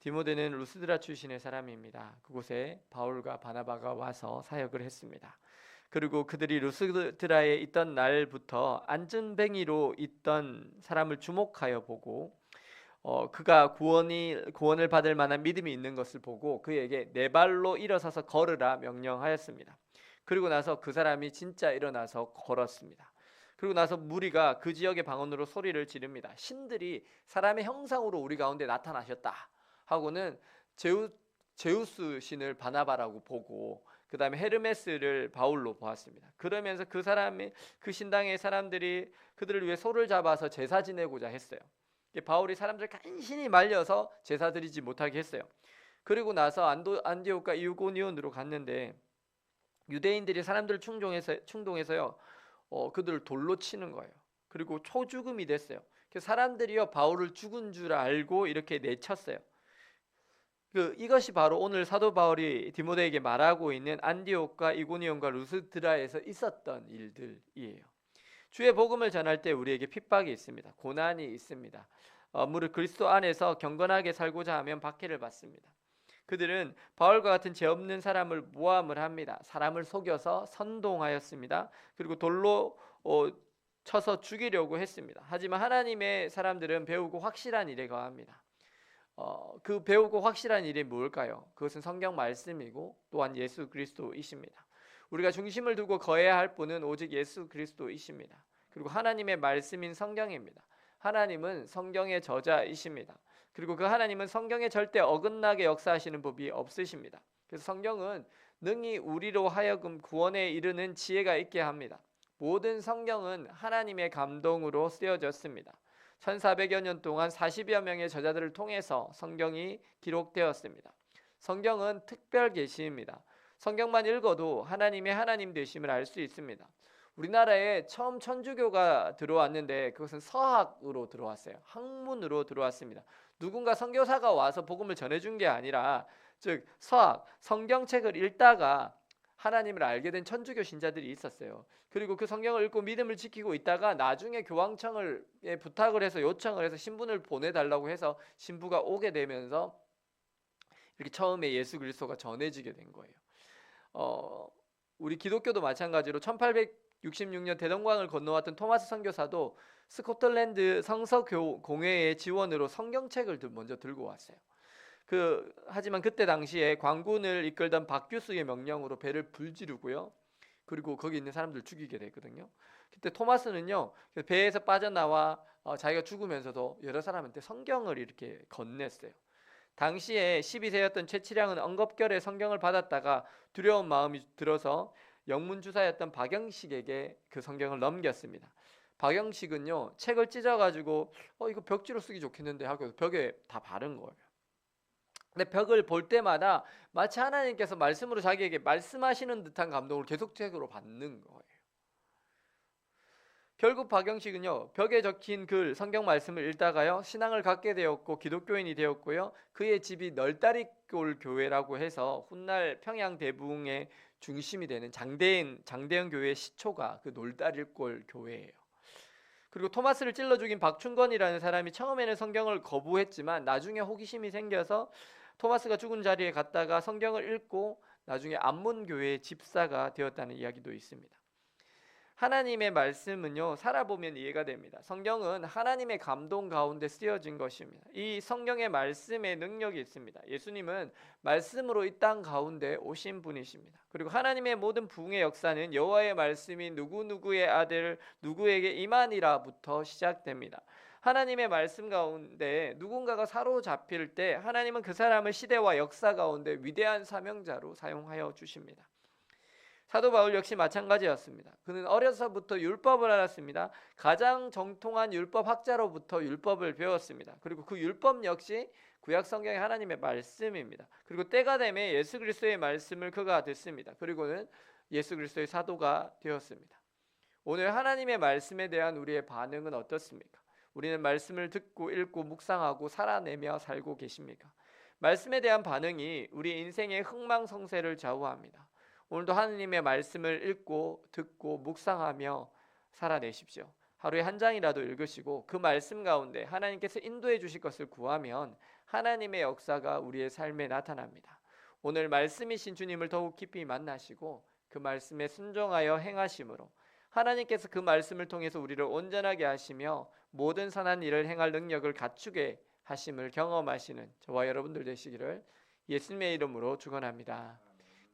디모데는 루스드라 출신의 사람입니다. 그곳에 바울과 바나바가 와서 사역을 했습니다. 그리고 그들이 루스드라에 있던 날부터 안전뱅이로 있던 사람을 주목하여 보고 어, 그가 구원이 구원을 받을 만한 믿음이 있는 것을 보고 그에게 네 발로 일어서서 걸으라 명령하였습니다. 그리고 나서 그 사람이 진짜 일어나서 걸었습니다. 그리고 나서 무리가 그 지역의 방언으로 소리를 지릅니다. 신들이 사람의 형상으로 우리 가운데 나타나셨다 하고는 제우 제우스 신을 바나바라고 보고 그 다음에 헤르메스를 바울로 보았습니다. 그러면서 그 사람이 그 신당의 사람들이 그들을 위해 소를 잡아서 제사 지내고자 했어요. 바울이 사람들 간신히 말려서 제사 드리지 못하게 했어요. 그리고 나서 안도, 안디옥과 이고니온으로 갔는데 유대인들이 사람들을 충동해서 충동해서요. 어, 그들을 돌로 치는 거예요. 그리고 초죽음이 됐어요. 사람들이요 바울을 죽은 줄 알고 이렇게 내쳤어요. 그 이것이 바로 오늘 사도 바울이 디모데에게 말하고 있는 안디옥과 이고니온과 루스드라에서 있었던 일들이에요. 주의 복음을 전할 때 우리에게 핍박이 있습니다. 고난이 있습니다. 어, 무릇 그리스도 안에서 경건하게 살고자 하면 박해를 받습니다. 그들은 바울과 같은 죄 없는 사람을 모함을 합니다. 사람을 속여서 선동하였습니다. 그리고 돌로 어, 쳐서 죽이려고 했습니다. 하지만 하나님의 사람들은 배우고 확실한 일에 거합니다. 어, 그 배우고 확실한 일이 뭘까요? 그것은 성경 말씀이고 또한 예수 그리스도이십니다. 우리가 중심을 두고 거해야 할 분은 오직 예수 그리스도이십니다. 그리고 하나님의 말씀인 성경입니다. 하나님은 성경의 저자이십니다. 그리고 그 하나님은 성경에 절대 어긋나게 역사하시는 법이 없으십니다. 그래서 성경은 능히 우리로 하여금 구원에 이르는 지혜가 있게 합니다. 모든 성경은 하나님의 감동으로 쓰여졌습니다. 1400여 년 동안 40여 명의 저자들을 통해서 성경이 기록되었습니다. 성경은 특별 계시입니다. 성경만 읽어도 하나님의 하나님 되심을 알 수 있습니다. 우리나라에 처음 천주교가 들어왔는데 그것은 서학으로 들어왔어요. 학문으로 들어왔습니다. 누군가 선교사가 와서 복음을 전해준 게 아니라 즉 서학 성경책을 읽다가 하나님을 알게 된 천주교 신자들이 있었어요. 그리고 그 성경을 읽고 믿음을 지키고 있다가 나중에 교황청을 부탁을 해서 요청을 해서 신분을 보내달라고 해서 신부가 오게 되면서 이렇게 처음에 예수 그리스도가 전해지게 된 거예요. 어, 우리 기독교도 마찬가지로 1866년 대동강을 건너왔던 토마스 선교사도 스코틀랜드 성서 공회의 지원으로 성경책을 먼저 들고 왔어요. 그 하지만 그때 당시에 광군을 이끌던 박규수의 명령으로 배를 불지르고요. 그리고 거기 있는 사람들 죽이게 됐거든요. 그때 토마스는요 배에서 빠져나와 어, 자기가 죽으면서도 여러 사람한테 성경을 이렇게 건넸어요. 당시에 12세였던 최치량은 엉겁결에 성경을 받았다가 두려운 마음이 들어서 영문주사였던 박영식에게 그 성경을 넘겼습니다. 박영식은요 책을 찢어가지고 어 이거 벽지로 쓰기 좋겠는데 하고 벽에 다 바른 거예요. 근데 벽을 볼 때마다 마치 하나님께서 말씀으로 자기에게 말씀하시는 듯한 감동을 계속적으로 받는 거예요. 결국 박영식은요 벽에 적힌 글 성경 말씀을 읽다가요 신앙을 갖게 되었고 기독교인이 되었고요 그의 집이 널다리골 교회라고 해서 훗날 평양 대붕의 중심이 되는 장대인 장대현 교회의 시초가 그 놀다리골 교회예요. 그리고 토마스를 찔러 죽인 박춘건이라는 사람이 처음에는 성경을 거부했지만 나중에 호기심이 생겨서 토마스가 죽은 자리에 갔다가 성경을 읽고 나중에 안문교회의 집사가 되었다는 이야기도 있습니다. 하나님의 말씀은요 살아보면 이해가 됩니다. 성경은 하나님의 감동 가운데 쓰여진 것입니다. 이 성경의 말씀의 능력이 있습니다. 예수님은 말씀으로 이 땅 가운데 오신 분이십니다. 그리고 하나님의 모든 부흥의 역사는 여호와의 말씀이 누구 누구의 아들 누구에게 임하니라부터 시작됩니다. 하나님의 말씀 가운데 누군가가 사로잡힐 때 하나님은 그 사람을 시대와 역사 가운데 위대한 사명자로 사용하여 주십니다. 사도 바울 역시 마찬가지였습니다. 그는 어려서부터 율법을 알았습니다. 가장 정통한 율법 학자로부터 율법을 배웠습니다. 그리고 그 율법 역시 구약 성경의 하나님의 말씀입니다. 그리고 때가 되매 예수 그리스도의 말씀을 그가 듣습니다. 그리고는 예수 그리스도의 사도가 되었습니다. 오늘 하나님의 말씀에 대한 우리의 반응은 어떻습니까? 우리는 말씀을 듣고 읽고 묵상하고 살아내며 살고 계십니까? 말씀에 대한 반응이 우리 인생의 흥망성쇠를 좌우합니다. 오늘도 하느님의 말씀을 읽고 듣고 묵상하며 살아내십시오. 하루에 한 장이라도 읽으시고 그 말씀 가운데 하나님께서 인도해 주실 것을 구하면 하나님의 역사가 우리의 삶에 나타납니다. 오늘 말씀이신 주님을 더욱 깊이 만나시고 그 말씀에 순종하여 행하심으로 하나님께서 그 말씀을 통해서 우리를 온전하게 하시며 모든 선한 일을 행할 능력을 갖추게 하심을 경험하시는 저와 여러분들 되시기를 예수님의 이름으로 축원합니다.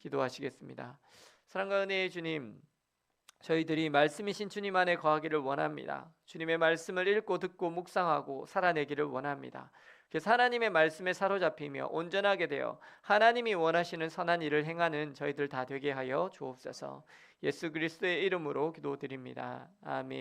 기도하시겠습니다. 사랑과 은혜의 주님, 저희들이 말씀이신 주님 안에 거하기를 원합니다. 주님의 말씀을 읽고 듣고 묵상하고 살아내기를 원합니다. 그래서 하나님의 말씀에 사로잡히며 온전하게 되어 하나님이 원하시는 선한 일을 행하는 저희들 다 되게 하여 주옵소서. 예수 그리스도의 이름으로 기도드립니다. 아멘.